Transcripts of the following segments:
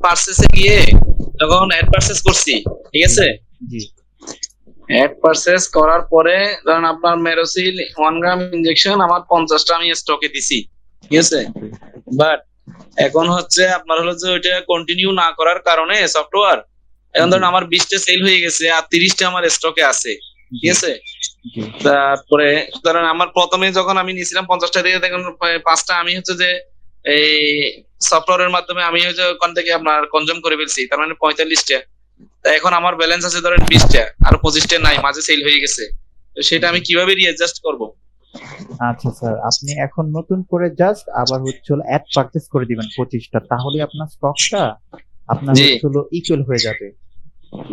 পার্সেসে গিয়ে যখন add purchase করছি ঠিক আছে? জি অ্যাড পার্সেস করার পরে ধরেন আপনার মেরোসিল ওয়ান গ্রাম ইনজেকশন আমার পঞ্চাশটা আমি স্টকে দিছি ঠিক আছে? বাট এখন হচ্ছে আপনার হলো যে ওইটা কন্টিনিউ না করার কারণে সফটওয়্যার এখন ধরেন আমার বিশটা সেল হয়ে গেছে আর তিরিশটা আমার স্টকে আছে ঠিক আছে? তারপরে ধরেন আমার প্রথমে যখন আমি নিয়েছিলাম পঞ্চাশটা দিয়ে দেখুন পাঁচটা আমি হচ্ছে যে এই সফটওয়্যারের মাধ্যমে আমি হচ্ছে ওখান থেকে আপনার কনজিউম করে ফেলছি তার মানে পঁয়তাল্লিশটা তা এখন আমার ব্যালেন্স আছে ধরেন বিশটা আর পঁচিশটা নাই মাঝে সেল হয়ে গেছে তো সেটা আমি কীভাবে রিঅ্যাডজাস্ট করব আচ্ছা স্যার আপনি এখন নতুন করে জাস্ট আবার হচ্ছে অ্যাড পারচেজ করে দিবেন পঁচিশটা তাহলে আপনার স্টকটা আপনার। হচ্ছে ইকুয়াল হয়ে যাবে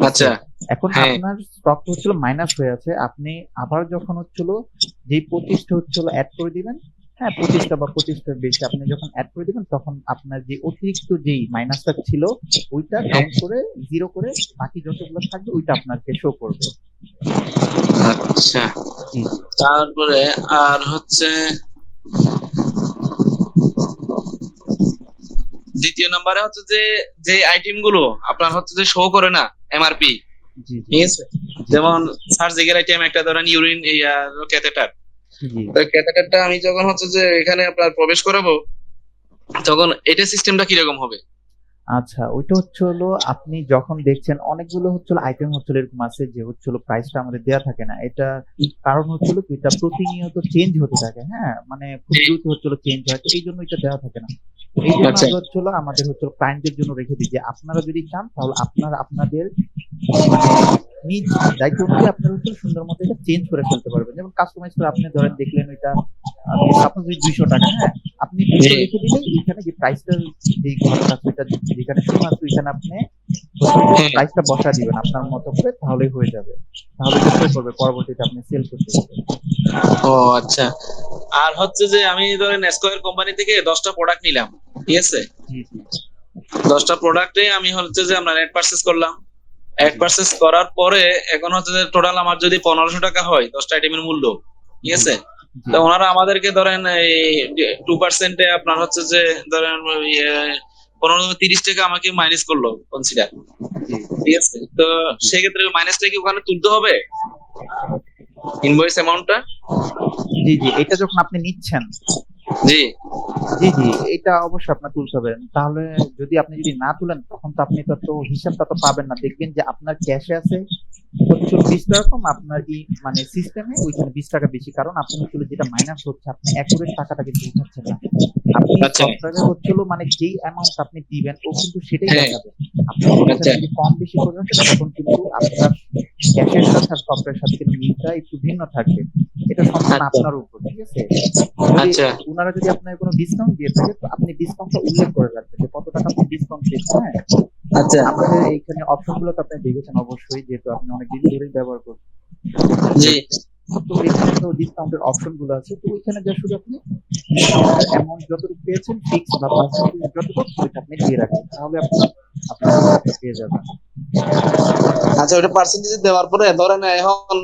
আচ্ছা এখন হ্যাঁ। আপনার স্টকটা হচ্ছিল মাইনাস হয়ে আছে আপনি আবার যখন হচ্ছিল যে পঁচিশটা হচ্ছিল অ্যাড করে দিবেন হ্যাঁ পঁচিশটা বা পঁচিশটার বেশি। আপনি যখন অ্যাড করে দিবেন তখন আপনার যে অতিরিক্ত যেই মাইনাসটা ছিল ওইটা কাউন্ট করে জিরো করে বাকি যতগুলো থাকবে ওইটা আপনাকে শো করবে। আচ্ছা। তারপরে আর হচ্ছে দ্বিতীয় নম্বরে হচ্ছে যে যে আইটেমগুলো আপনার হচ্ছে যে শো করে না এমআরপি ঠিক আছে? যেমন সার্জিক্যাল আইটেম একটা ধরেন ইউরিন ক্যাথেটার ক্যাথেটারটা আমি যখন হচ্ছে যে এখানে আপনার প্রবেশ করাবো তখন এটা সিস্টেমটা কীরকম হবে? আচ্ছা ওইটা হচ্ছে হলো আপনি যখন দেখছেন অনেকগুলো হচ্ছে আইটেম হচ্ছে এরকম আছে যে হচ্ছে প্রাইসটা আমাদের দেওয়া থাকে না। এটা কারণ হচ্ছে কি, এটা প্রতিনিয়ত চেঞ্জ হতে থাকে হ্যাঁ? মানে খুব দ্রুত হচ্ছে চেঞ্জ হয় তো এই জন্য এটা দেওয়া থাকে না। এই জন্য আচ্ছা। হচ্ছে আমাদের হচ্ছে ক্লায়েন্টদের জন্য রেখে দিই যে আপনারা যদি চান তাহলে আপনারা আপনাদের মানে নিজ দায়িত্ব অনুযায়ী আপনারা হচ্ছে সুন্দর মতো এটা চেঞ্জ করে ফেলতে পারবেন। যেমন কাস্টমাইজ করে আপনি ধরেন দেখলেন ওইটা সাপোজ দুইশো টাকা হ্যাঁ? আপনি জি। রেখে দিলে ওইখানে যে প্রাইসটা যে ঘরটা ওইটা যেখানে শো আছে ওইখানে আপনি প্রাইসটা বসা দিবেন আপনার মতো করে তাহলেই হয়ে যাবে। তাহলে এটা করবে পরবর্তীতে আপনি সেল করতে পারবেন। ও আচ্ছা। আর হচ্ছে যে আমি ধরেন স্কোয়ার কোম্পানি থেকে দশটা প্রোডাক্ট নিলাম ঠিক আছে? দশটা প্রোডাক্টে আমি হচ্ছে যে আমরা নেট পারচেস করলাম। নেট পারচেস করার পরে এখন হচ্ছে যে টোটাল আমার যদি পনেরোশো টাকা হয় দশটা আইটেমের মূল্য ঠিক আছে? তো ওনারা আমাদেরকে ধরেন এই টু পার্সেন্টে আপনার হচ্ছে যে ধরেন ইয়ে, পনেরো তিরিশ টাকা আমাকে মাইনাস করল কনসিডার ঠিক আছে? তো সেক্ষেত্রে মাইনাসটা কি ওখানে তুলতে হবে? ইনভয়েস অ্যামাউন্টটা জি জি এটা যখন আপনি নিচ্ছেন জি। জি জি এটা অবশ্যই আপনার তুলতে তাহলে যদি আপনি যদি না তুলেন তখন তো আপনি তো হিসাবটা তো পাবেন না। দেখবেন যে আপনার ক্যাশে আছে হচ্ছে বিশ টাকা কম আপনার ই মানে সিস্টেমে ওইখানে বিশ টাকা বেশি। কারণ আপনি হচ্ছে যেটা মাইনাস হচ্ছে আপনি অ্যাকুরেট টাকাটা কিন্তু উঠাচ্ছেন না। আপনি আচ্ছা। সফটওয়্যারে হচ্ছিল মানে যেই অ্যামাউন্ট আপনি দিবেন ও কিন্তু সেটাই হ্যাঁ। দেখাবে। আপনি আচ্ছা। যদি কম বেশি করে রাখেন তখন কিন্তু আপনার ক্যাশের সাথে আর সফটওয়্যার সাথে কিন্তু মিলটা একটু ভিন্ন থাকবে। এটা সম্পূর্ণ আচ্ছা। আপনার উপর ঠিক আছে? আচ্ছা। ওনারা যদি আপনার কোনো ডিসকাউন্ট দিয়ে থাকে তো আপনি ডিসকাউন্টটা উল্লেখ করে রাখবেন যে কত টাকা আপনি ডিসকাউন্ট পেয়েছেন হ্যাঁ? আচ্ছা। আমাদের এইখানে অপশনগুলো তো আপনি দেখেছেন অবশ্যই যেহেতু আপনি অনেক দিন ধরেই ব্যবহার করছেন। জি। তো এখানে তো ডিসকাউন্টের অপশনগুলো আছে। তো ওইখানে যা শুধু আপনি অ্যামাউন্ট যতটুকু পেয়েছেন ফিক্স বা পার্সেন্টেজ যতটুকু ওইটা আপনি দিয়ে রাখবেন। তাহলে আপনি আপনার পেয়ে যাবেন। আচ্ছা ওটা পার্সেন্টেজ দেওয়ার পরে ধরেন এখন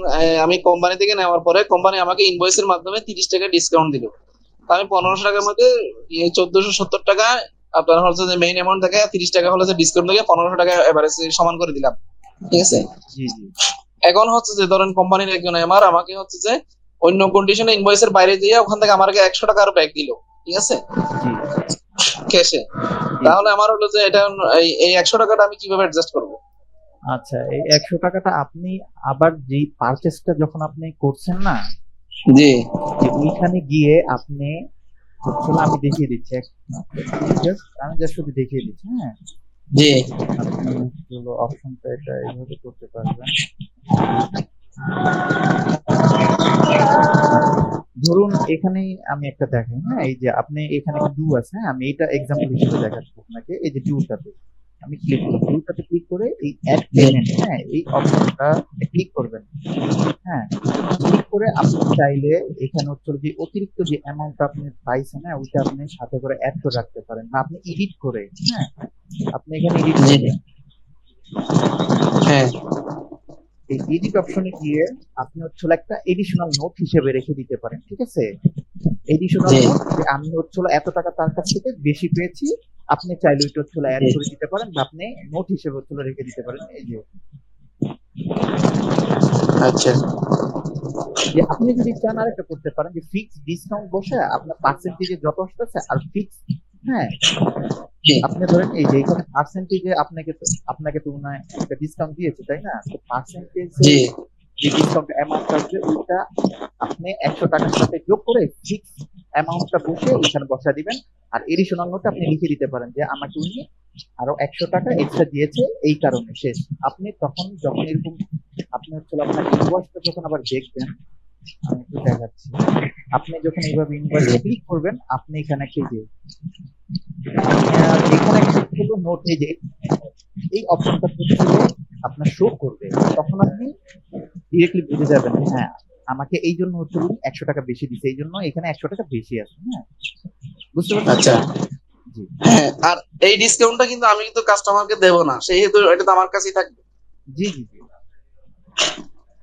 আমি কোম্পানি থেকে নেওয়ার পরে কোম্পানি আমাকে ইনভয়েসের মাধ্যমে তিরিশ টাকা ডিসকাউন্ট দিল। আমি পনেরোশো টাকার মধ্যে চোদ্দশো সত্তর টাকা আপনার হচ্ছে যে মেইন অ্যামাউন্ট থাকে তিরিশ টাকা হলে ডিসকাউন্ট থেকে পনেরোশো টাকা এভারেজ সমান করে দিলাম। ঠিক আছে? জি জি। এখন হচ্ছে যে ধরেন কোম্পানির একজন এমআর আমাকে হচ্ছে যে অন্য কন্ডিশনে ইনভয়েসের বাইরে দিয়ে ওখান থেকে আমাকে একশো টাকা আরও ব্যাক দিল ঠিক আছে? ক্যাশে তাহলে আমার হলো যে এটা এই- একশো টাকাটা আমি কীভাবে অ্যাডজাস্ট করব? আচ্ছা এই একশো টাকাটা আপনি আবার যেই পারচেসটা যখন আপনি করছেন না জি। যে ওইখানে গিয়ে আপনি আমি দেখিয়ে দিচ্ছি আমি জাস্ট শুধু দেখিয়ে দিচ্ছি হ্যাঁ? জি। অপশনটা এটা এইভাবে করতে পারবেন। ধরুন এখানেই আমি একটা দেখাই হ্যাঁ? এই যে আপনি এখানে ডু আছে হ্যাঁ? আমি এটা এক্সাম্পল হিসেবে দেখাচ্ছি আপনাকে, এই যে ডুটাতে আমি ক্লিক করি ডুটাতে ক্লিক করে এই অ্যাড পেমেন্ট হ্যাঁ? এই অপশনটা ক্লিক করবেন। হ্যাঁ? ক্লিক করে আপনি চাইলে এখানে হচ্ছে যে অতিরিক্ত যে অ্যামাউন্ট আপনি পাইছেন হ্যাঁ? ওইটা আপনি সাথে করে অ্যাড করে রাখতে পারেন। বা আপনি এডিট করে হ্যাঁ? আপনি এখানে এডিট। করবেন হ্যাঁ। এই এডিট অপশনে গিয়ে আপনি হচ্ছে একটা এডিশনাল নোট হিসেবে রেখে দিতে পারেন ঠিক আছে? এডিশনাল নোট যে আমি হচ্ছে এত টাকা তার কাছ থেকে বেশি পেয়েছি আপনি চাইলে ওইটা হচ্ছে অ্যাড করে দিতে পারেন বা আপনি নোট হিসেবে হচ্ছে রেখে দিতে পারেন এই যে। আচ্ছা। যে আপনি যদি চান আর একটা করতে পারেন যে ফিক্স ডিসকাউন্ট বসে আপনার পার্সেন্টেজে যত আসতেছে আর ফিক্স হ্যাঁ। আপনি ধরেন এই যে এখানে পার্সেন্টেজে আপনাকে আপনাকে তো হয় একটা ডিসকাউন্ট দিয়েছে তাই না? তো পার্সেন্টেজ যে ডিসকাউন্ট অ্যামাউন্ট আসবে ওইটা আপনি একশো টাকার সাথে যোগ করে ফিক্স অ্যামাউন্টটা বসে এখানে বসা দিবেন। আর এডিশনাল নোটটা আপনি লিখে দিতে পারেন যে আমাকে উনি আরও একশো টাকা এক্সট্রা দিয়েছে এই কারণে শেষ। আপনি তখন যখন এরকম আপনি হচ্ছে আপনার ইনভয়েসটা যখন আবার দেখবেন আমি একটু দেখাচ্ছি। আপনি যখন এইভাবে ইনভয়েস ক্লিক করবেন আপনি এখানে একটা যে এখানে হলো নোট এই যে এই অপশনটা আপনার শো করবে। তখন আপনি ডিরেক্টলি বুঝে যাবেন হ্যাঁ আমাকে এই জন্য হচ্ছে উনি একশো টাকা বেশি দিচ্ছে এই জন্য এখানে একশো টাকা বেশি আছে হ্যাঁ। বুঝতে পারছেন? আচ্ছা। হ্যাঁ আর এই ডিসকাউন্টটা কিন্তু আমি কিন্তু কাস্টমারকে দেবো না সেহেতু এটা তো আমার কাছেই থাকবে। জি জি জি।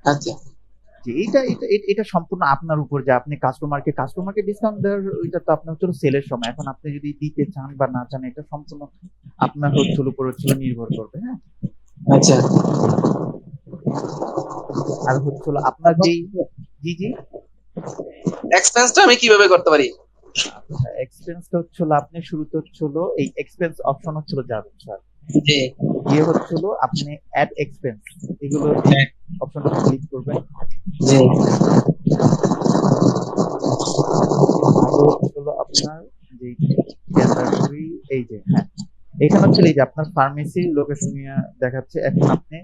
আচ্ছা। জি এটা এটা এটা- সম্পূর্ণ আপনার উপর যে আপনি কাস্টমারকে কাস্টমারকে ডিসকাউন্ট দেওয়ার ওইটা তো আপনার হচ্ছে সেলের সময়। এখন আপনি যদি দিতে চান বা না চান এটা সম্পূর্ণ আপনার হচ্ছে উপর হচ্ছে নির্ভর করবে হ্যাঁ? আচ্ছা। আর হচ্ছে আপনার যেই জি জি। এক্সপেন্সটা আমি কীভাবে করতে পারি? এক্সপেন্সটা হচ্ছিল আপনি শুরুতে হচ্ছিল এই এক্সপেন্স অপশন হচ্ছিল যাবেন স্যার জি। গিয়ে হচ্ছিল আপনি অ্যাড এক্সপেন্স এগুলো হ্যাঁ। অপশনটা ক্লিক করবেন। জি। আপনার যে এই যে হ্যাঁ। এখানে হচ্ছে এই যে আপনার ফার্মেসি লোকেশন দেখাচ্ছে, এখন আপনি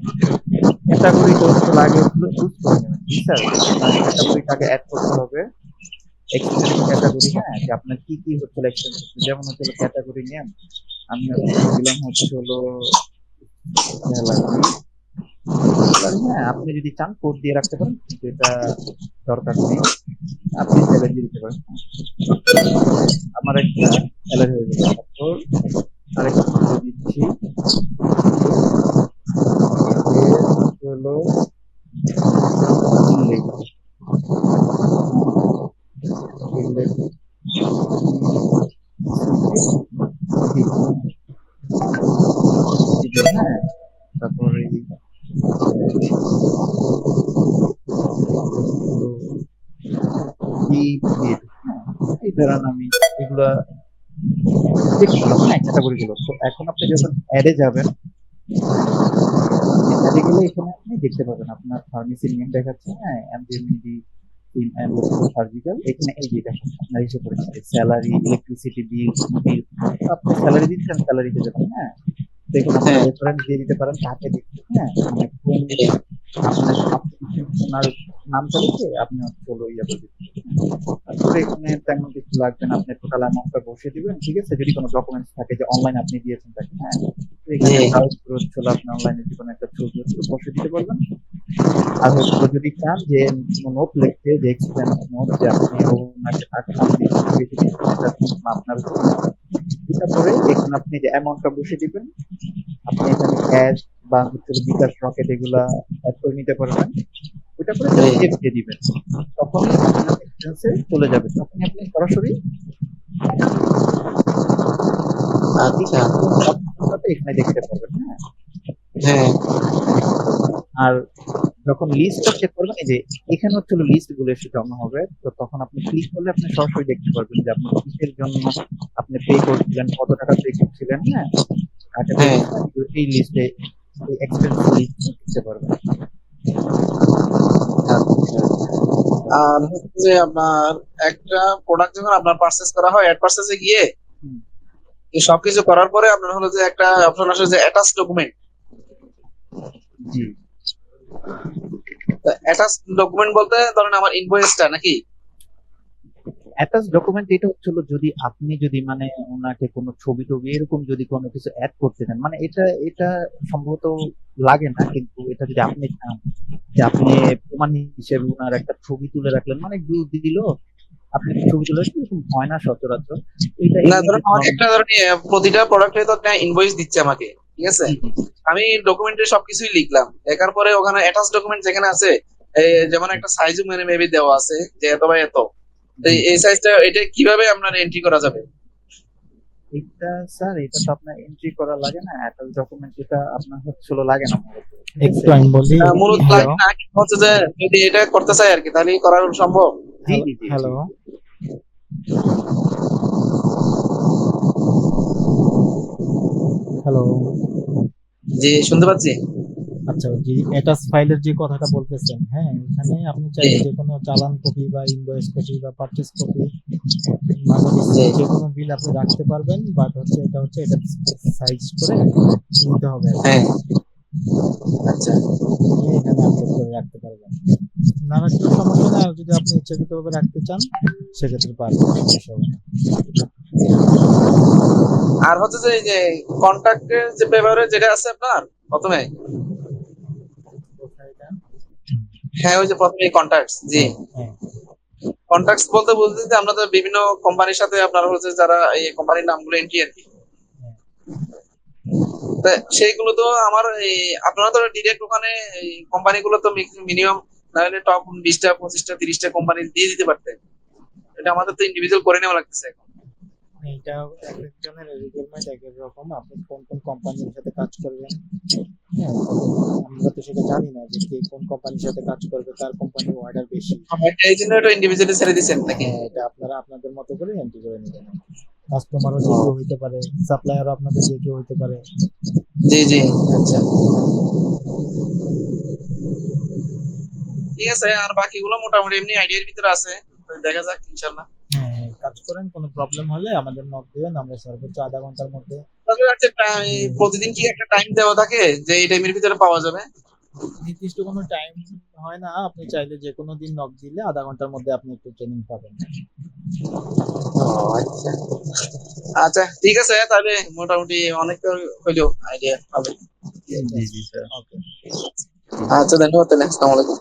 ক্যাটাগরি আগে হচ্ছিল চুজ করে নেবেন অ্যাড করতে হবে। ক্যাটাগরি হ্যাঁ যে আপনার কি কি হচ্ছে এক্সপেন্স যেমন হচ্ছে ক্যাটাগরি নেন আমি দিলাম হচ্ছে হলো হ্যাঁ আপনি যদি চান কোড দিয়ে রাখতে পারেন, কিন্তু এটা দরকার নেই। আপনি চ্যালেঞ্জ দিতে পারেন। আমার একটা চ্যালেঞ্জ হয়ে গেল আরেকটা দিচ্ছি এর হলো উল্লেখ উল্লেখ হ্যাঁ তারপরে এই হ্যাঁ, এই ধরেন আমি এগুলা হ্যাঁ ক্যাটাগরিগুলো তো এখন আপনি যখন অ্যাডে যাবেন অ্যাডে গেলে এখানে আপনি দেখতে পাবেন আপনার ফার্মেসির নেম দেখাচ্ছে হ্যাঁ এমডিএমডি ইন অ্যান্ড সার্জিক্যাল এখানে এই যে দেখেন আপনার এসে পড়েছে স্যালারি ইলেকট্রিসিটি বিল বিল আপনি স্যালারি দিচ্ছেন স্যালারিতে যাবেন হ্যাঁ। দেখুন আপনি হ্যাঁ। রেফারেন্স দিয়ে দিতে পারেন কাকে দিচ্ছেন হ্যাঁ মানে কোন আপনার লিখে আপনি হচ্ছে হলো ইয়ে করে দিচ্ছেন এখানে তেমন কিছু লাগবে না। আপনি টোটাল অ্যামাউন্টটা বসিয়ে দিবেন ঠিক আছে? যদি কোনো ডকুমেন্টস থাকে যে অনলাইন আপনি দিয়েছেন তাকে হ্যাঁ? এখানে জি। ব্রাউজ করে আপনি অনলাইনে যে কোনো একটা ছবি বসিয়ে দিতে পারবেন। আর হচ্ছে যদি চান যে নোট লিখতে যে এক্সপেন্স নোট যে আপনি ওনাকে বেশি আপনার এটা করে এখানে আপনি যে অ্যামাউন্টটা বসিয়ে দিবেন আপনি এখানে ক্যাশ বা হচ্ছে বিকাশ রকেট এগুলা অ্যাড করে নিতে পারবেন। ওইটা করে জি। দিয়ে দিবেন। তখন চলে যাবে। তখন আপনি সরাসরি আচ্ছা। এখানে দেখতে পারবেন হ্যাঁ? হ্যাঁ। আর যখন লিস্টটা চেক করবেন এই যে এখানে হচ্ছে লিস্টগুলো এসে জমা হবে তো তখন আপনি ক্লিক করলে আপনি সরাসরি দেখতে পারবেন যে আপনি কিসের জন্য আপনি পে করছিলেন কত টাকা পে করছিলেন হ্যাঁ? হ্যাঁ। এই লিস্টে এই এক্সপেন্স লিস্ট দেখতে পারবেন। আর হচ্ছে আপনার একটা প্রোডাক্ট যখন আপনার পারচেজ করা হয় অ্যাড পারচেজে গিয়ে এই সবকিছু করার পরে আপনার হলো যে একটা অপশন আসে যে অ্যাটাচ ডকুমেন্ট অ্যাটাচ ডকুমেন্ট বলতে ধরেন আমার ইনভয়েসটা নাকি? অ্যাটাচ ডকুমেন্ট এটা হচ্ছিল যদি আপনি যদি মানে ওনাকে কোনো ছবি টবি এরকম যদি কোনো কিছু অ্যাড করতে চান মানে এটা এটা সম্ভবত লাগে না কিন্তু এটা যদি আপনি চান যে আপনি প্রমাণ হিসেবে ওনার একটা ছবি তুলে রাখলেন মানে দূর দিল আপনি ছবি তুলে এরকম হয় না সচরাচর। এটা না একটা ধরেন প্রতিটা প্রোডাক্টে তো একটা ইনভয়েস দিচ্ছে আমাকে ঠিক আছে। আমি ডকুমেন্টে সবকিছুই লিখলাম লেখার পরে ওখানে অ্যাটাচ ডকুমেন্ট যেখানে আছে যেমন একটা সাইজও মেনে মেবি দেওয়া আছে যে এত বা এত। তো এই- এই সাইজটা এটা কীভাবে আপনার এন্ট্রি করা যাবে? এটা স্যার এটা তো আপনার এন্ট্রি করা লাগে না অ্যাটাচ ডকুমেন্ট এটা আপনার হচ্ছিল লাগে না একটু আমি বলি মূলত লাগে না হচ্ছে যে যদি এটা করতে চাই আর কি তাহলে করা সম্ভব। জি জি জি হ্যালো। হ্যালো। জি শুনতে পাচ্ছি? আচ্ছা যে অ্যাটাচ ফাইলের যে কথাটা বলতেছেন হ্যাঁ এখানে আপনি চাইলে যে কোনো চালান কপি বা ইনভয়েস কপি বা পারচেজ কপি মানে যে কোনো বিল আপনি রাখতে পারবেন বাট হচ্ছে এটা হচ্ছে এটা সাইজ করে নিতে হবে। হ্যাঁ। আচ্ছা এখানে আপলোড করে রাখতে পারবেন। না কিছু সমস্যা না যদি আপনি ইচ্ছাকৃতভাবে রাখতে চান সেক্ষেত্রে পারবেন সমস্যা হবে আর হচ্ছে যে এই যে ব্যবহারে যেটা আছে আপনার প্রথমে কোথায় এটা? হ্যাঁ ওই যে প্রথমে কন্ট্যাক্টস জি। কন্ট্যাক্টস বলতে বলতে যে আমরা তো বিভিন্ন কোম্পানির সাথে আপনার হচ্ছে যারা এই কোম্পানির নামগুলো এন্ট্রি আর কি। তা সেইগুলো তো আমার আপনারা তো ডিরেক্ট ওখানে কোম্পানিগুলো তো মিনিমাম না হলে টপ বিশটা পঁচিশটা তিরিশটা কোম্পানি দিয়ে দিতে পারতেন। এটা আমাদের তো ইন্ডিভিজুয়াল করে নেওয়া লাগতেছে এখন। এটা এক একজনের রিকোয়ারমেন্ট এক এক রকম। আপনি কোন কোন কোম্পানির সাথে কাজ করবেন? হ্যাঁ আমরা তো সেটা জানি না যে কে কোন কোম্পানির সাথে কাজ করবে কার কোম্পানির অর্ডার বেশি। এই জন্য এটা ইন্ডিভিজুয়ালি ছেড়ে দিচ্ছেন নাকি? হ্যাঁ এটা আপনারা আপনাদের মতো করে এন্ট্রি করে নেবেন। কাস্টমারও যে কেউ হইতে পারে সাপ্লায়ারও আপনাদের যে কেউ হইতে পারে। জি জি। আচ্ছা। ঠিক আছে আর বাকিগুলো মোটামুটি এমনি আইডিয়ার ভিতরে আছে। দেখা যাক ইনশাল্লাহ হ্যাঁ কাজ করেন কোনো প্রবলেম হলে আমাদের নক দিবেন আমরা সর্বোচ্চ আধা ঘণ্টার মধ্যে প্রতিদিন কি একটা টাইম দেওয়া থাকে যে এই টাইমের ভিতরে পাওয়া যাবে? নির্দিষ্ট কোনো টাইম হয় না আপনি চাইলে যে কোনো দিন নক দিলে আধা ঘণ্টার মধ্যে আপনি একটু ট্রেনিং পাবেন। আচ্ছা আচ্ছা ঠিক আছে তাহলে মোটামুটি অনেক হইল আইডিয়া পাবে জি জি স্যার। ওকে আচ্ছা ধন্যবাদ তাহলে আসসালামু আলাইকুম।